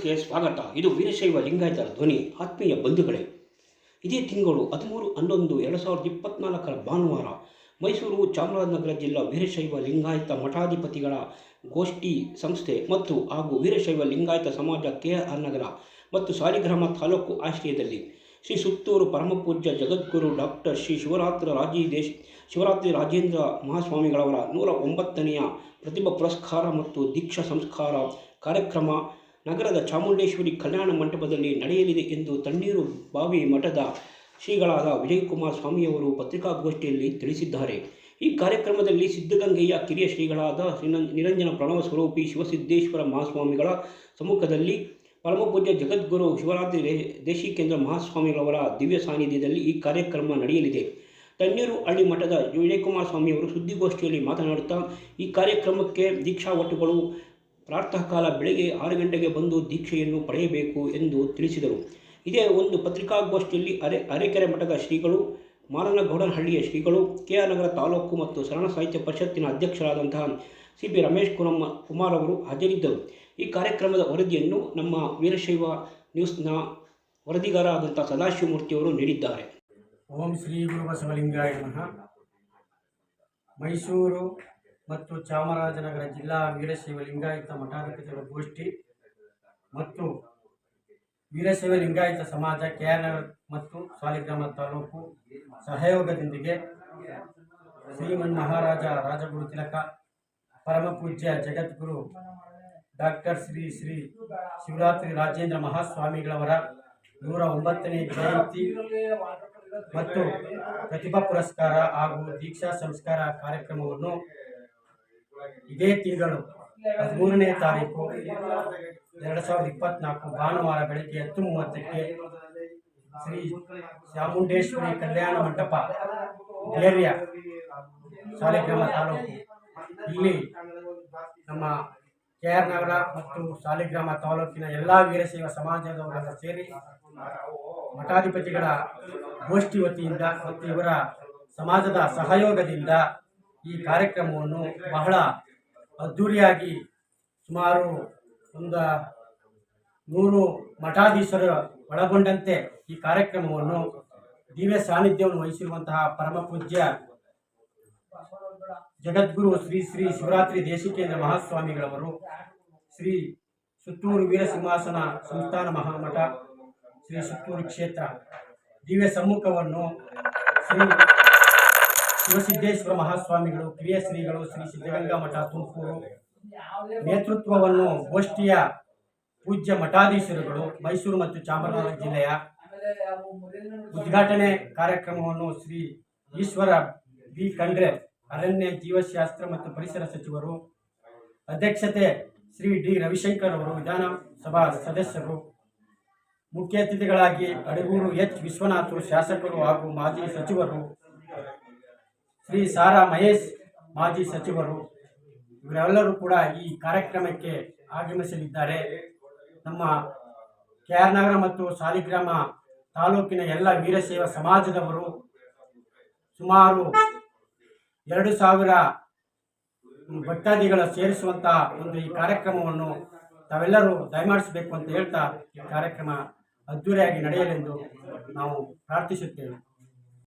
ನ್ಯೂಸ್ಗೆ ಸ್ವಾಗತ. ಇದು ವೀರಶೈವ ಲಿಂಗಾಯತರ ಧ್ವನಿ, ಆತ್ಮೀಯ ಬಂಧುಗಳೇ. ಇದೇ ತಿಂಗಳು ಹದಿಮೂರು, ಹನ್ನೊಂದು, ಎರಡು ಸಾವಿರದ ಇಪ್ಪತ್ನಾಲ್ಕರ ಭಾನುವಾರ ಮೈಸೂರು ಚಾಮರಾಜನಗರ ಜಿಲ್ಲಾ ವೀರಶೈವ ಲಿಂಗಾಯತ ಮಠಾಧಿಪತಿಗಳ ಗೋಷ್ಠಿ ಸಂಸ್ಥೆ ಮತ್ತು ಹಾಗೂ ವೀರಶೈವ ಲಿಂಗಾಯತ ಸಮಾಜ ಕೆ ಆರ್ ನಗರ ಮತ್ತು ಸಾಲಿಗ್ರಾಮ ತಾಲೂಕು ಆಶ್ರಯದಲ್ಲಿ ಶ್ರೀ ಸುತ್ತೂರು ಪರಮಪೂಜ್ಯ ಜಗದ್ಗುರು ಡಾಕ್ಟರ್ ಶ್ರೀ ಶಿವರಾತ್ರ ರಾಜೀ ದೇಶ್, ಶಿವರಾತ್ರಿ ರಾಜೇಂದ್ರ ಮಹಾಸ್ವಾಮಿಗಳವರ ನೂರ ಒಂಬತ್ತನೆಯ ಪ್ರತಿಭಾ ಪುರಸ್ಕಾರ ಮತ್ತು ದೀಕ್ಷಾ ಸಂಸ್ಕಾರ ಕಾರ್ಯಕ್ರಮ ನಗರದ ಚಾಮುಂಡೇಶ್ವರಿ ಕಲ್ಯಾಣ ಮಂಟಪದಲ್ಲಿ ನಡೆಯಲಿದೆ ಎಂದು ತಣ್ಣೀರು ಬಾವಿ ಮಠದ ಶ್ರೀಗಳಾದ ವಿಜಯಕುಮಾರ ಸ್ವಾಮಿಯವರು ಪತ್ರಿಕಾಗೋಷ್ಠಿಯಲ್ಲಿ ತಿಳಿಸಿದ್ದಾರೆ. ಈ ಕಾರ್ಯಕ್ರಮದಲ್ಲಿ ಸಿದ್ಧಗಂಗೆಯ ಕಿರಿಯ ಶ್ರೀಗಳಾದ ನಿರಂಜನ ಪ್ರಣವ ಸ್ವರೂಪಿ ಶಿವಸಿದ್ದೇಶ್ವರ ಮಹಾಸ್ವಾಮಿಗಳ ಸಮ್ಮುಖದಲ್ಲಿ ಪರಮಪೂಜ್ಯ ಜಗದ್ಗುರು ಶಿವರಾತ್ರಿ ದೇಶಿಕೇಂದ್ರ ಮಹಾಸ್ವಾಮಿಗಳವರ ದಿವ್ಯ ಸಾನ್ನಿಧ್ಯದಲ್ಲಿ ಈ ಕಾರ್ಯಕ್ರಮ ನಡೆಯಲಿದೆ. ತಣ್ಣೀರು ಹಳ್ಳಿ ಮಠದ ವಿಜಯಕುಮಾರ ಸ್ವಾಮಿಯವರು ಸುದ್ದಿಗೋಷ್ಠಿಯಲ್ಲಿ ಮಾತನಾಡುತ್ತಾ, ಈ ಕಾರ್ಯಕ್ರಮಕ್ಕೆ ದೀಕ್ಷಾ ಒಟ್ಟುಗಳು ಪ್ರಾತಃ ಕಾಲ ಬೆಳಗ್ಗೆ ಆರು ಗಂಟೆಗೆ ಬಂದು ದೀಕ್ಷೆಯನ್ನು ಪಡೆಯಬೇಕು ಎಂದು ತಿಳಿಸಿದರು. ಇದೇ ಒಂದು ಪತ್ರಿಕಾಗೋಷ್ಠಿಯಲ್ಲಿ ಅರೆ, ಅರೆಕೆರೆ ಮಠದ ಶ್ರೀಗಳು, ಮಾರನಗೌಡನಹಳ್ಳಿಯ ಶ್ರೀಗಳು ಕೆ ಆರ್ ನಗರ ತಾಲೂಕು ಮತ್ತು ಶರಣ ಸಾಹಿತ್ಯ ಪರಿಷತ್ತಿನ ಅಧ್ಯಕ್ಷರಾದಂತಹ ಸಿ ಬಿ ರಮೇಶ್ ಕುರಮ್ಮ ಕುಮಾರ್ ಅವರು ಹಾಜರಿದ್ದರು. ಈ ಕಾರ್ಯಕ್ರಮದ ವರದಿಯನ್ನು ನಮ್ಮ ವೀರಶೈವ ನ್ಯೂಸ್ನ ವರದಿಗಾರರಾದಂಥ ಸದಾಶಿವಮೂರ್ತಿಯವರು ನೀಡಿದ್ದಾರೆ. ಓಂ ಶ್ರೀ ಗುರು ಬಸವಲಿಂಗಾಯ ಮೈಸೂರು ಮತ್ತು ಚಾಮರಾಜನಗರ ಜಿಲ್ಲಾ ವೀರಶೈವ ಲಿಂಗಾಯತ ಮಠಾಧಿಪತಿಗಳ ಗೋಷ್ಠಿ ಮತ್ತು ವೀರಶೈವ ಲಿಂಗಾಯತ ಸಮಾಜ, ಕೆಆರ್ನಗರ ಮತ್ತು ಸಾಲಿಗ್ರಾಮ ತಾಲೂಕು ಸಹಯೋಗದೊಂದಿಗೆ ಶ್ರೀಮನ್ ಮಹಾರಾಜ ರಾಜಗುರು ತಿಲಕ ಪರಮ ಪೂಜ್ಯ ಜಗದ್ಗುರು ಡಾಕ್ಟರ್ ಶ್ರೀ ಶ್ರೀ ಶಿವರಾತ್ರಿ ರಾಜೇಂದ್ರ ಮಹಾಸ್ವಾಮಿಗಳವರ ನೂರ ಒಂಬತ್ತನೇ ಜಯಂತಿ ಮತ್ತು ಪ್ರತಿಭಾ ಪುರಸ್ಕಾರ ಹಾಗೂ ದೀಕ್ಷಾ ಸಂಸ್ಕಾರ ಕಾರ್ಯಕ್ರಮವನ್ನು ಇದೇ ತಿಂಗಳು ಹದಿಮೂರನೇ ತಾರೀಕು ಎರಡು ಸಾವಿರದ ಇಪ್ಪತ್ನಾಲ್ಕು ಭಾನುವಾರ ಬೆಳಗ್ಗೆ ಹತ್ತು ಮೂವತ್ತಕ್ಕೆ ಶ್ರೀ ಚಾಮುಂಡೇಶ್ವರಿ ಕಲ್ಯಾಣ ಮಂಟಪ ಏರಿಯ ಸಾಲಿಗ್ರಾಮ ತಾಲೂಕು. ಇಲ್ಲಿ ನಮ್ಮ ಕೆ ಆರ್ ನಗರ ಮತ್ತು ಸಾಲಿಗ್ರಾಮ ತಾಲೂಕಿನ ಎಲ್ಲ ವೀರಶೈವ ಸಮಾಜದವರೆಲ್ಲ ಸೇರಿ ಮಠಾಧಿಪತಿಗಳ ಗೋಷ್ಠಿ ವತಿಯಿಂದ ಮತ್ತು ಇವರ ಸಮಾಜದ ಸಹಯೋಗದಿಂದ ಈ ಕಾರ್ಯಕ್ರಮವನ್ನು ಬಹಳ ಅದ್ಧೂರಿಯಾಗಿ ಸುಮಾರು ಒಂದು ನೂರು ಮಠಾಧೀಶರು ಒಳಗೊಂಡಂತೆ ಈ ಕಾರ್ಯಕ್ರಮವನ್ನು ದಿವ್ಯ ಸಾನ್ನಿಧ್ಯವನ್ನು ವಹಿಸಿರುವಂತಹ ಪರಮ ಪೂಜ್ಯ ಜಗದ್ಗುರು ಶ್ರೀ ಶ್ರೀ ಶಿವರಾತ್ರಿ ದೇಶಿಕೇಂದ್ರ ಮಹಾಸ್ವಾಮಿಗಳವರು, ಶ್ರೀ ಸುತ್ತೂರು ವೀರಸಿಂಹಾಸನ ಸಂಸ್ಥಾನ ಮಹಾಮಠ, ಶ್ರೀ ಸುತ್ತೂರು ಕ್ಷೇತ್ರ. ದಿವ್ಯ ಸಮ್ಮುಖವನ್ನು ಶ್ರೀ ಶಿವಸಿದ್ದೇಶ್ವರ ಮಹಾಸ್ವಾಮಿಗಳು, ಕಿರಿಯ ಶ್ರೀಗಳು ಶ್ರೀ ಸಿದ್ಧಗಂಗಾ ಮಠ ತುಮಕೂರು. ನೇತೃತ್ವವನ್ನು ಗೋಷ್ಠಿಯ ಪೂಜ್ಯ ಮಠಾಧೀಶರುಗಳು ಮೈಸೂರು ಮತ್ತು ಚಾಮರಾಜನಗರ ಜಿಲ್ಲೆಯ ಉದ್ಘಾಟನೆ ಕಾರ್ಯಕ್ರಮವನ್ನು ಶ್ರೀ ಈಶ್ವರ ಬಿ. ಖಂಡ್ರೆ, ಅರಣ್ಯ ಜೀವಶಾಸ್ತ್ರ ಮತ್ತು ಪರಿಸರ ಸಚಿವರು, ಅಧ್ಯಕ್ಷತೆ ಶ್ರೀ ಡಿ. ರವಿಶಂಕರ್ ಅವರು, ವಿಧಾನಸಭಾ ಸದಸ್ಯರು, ಮುಖ್ಯ ಅತಿಥಿಗಳಾಗಿ ಅಡಗೂರು ಎಚ್. ವಿಶ್ವನಾಥ್ ಶಾಸಕರು ಹಾಗೂ ಮಾಜಿ ಸಚಿವರು ಶ್ರೀ ಸಾರಾ ಮಹೇಶ್ ಮಾಜಿ ಸಚಿವರು, ಇವರೆಲ್ಲರೂ ಕೂಡ ಈ ಕಾರ್ಯಕ್ರಮಕ್ಕೆ ಆಗಮಿಸಲಿದ್ದಾರೆ. ನಮ್ಮ ಕೆ ಆರ್ ನಗರ ಮತ್ತು ಸಾಲಿಗ್ರಾಮ ತಾಲೂಕಿನ ಎಲ್ಲ ವೀರಶೈವ ಸಮಾಜದವರು ಸುಮಾರು ಎರಡು ಸಾವಿರ ಭಕ್ತಾದಿಗಳ ಸೇರಿಸುವಂತಹ ಒಂದು ಈ ಕಾರ್ಯಕ್ರಮವನ್ನು ತಾವೆಲ್ಲರೂ ದಯಮಾಡಿಸಬೇಕು ಅಂತ ಹೇಳ್ತಾ ಈ ಕಾರ್ಯಕ್ರಮ ಅದ್ದೂರಿಯಾಗಿ ನಡೆಯಲೆಂದು ನಾವು ಪ್ರಾರ್ಥಿಸುತ್ತೇವೆ.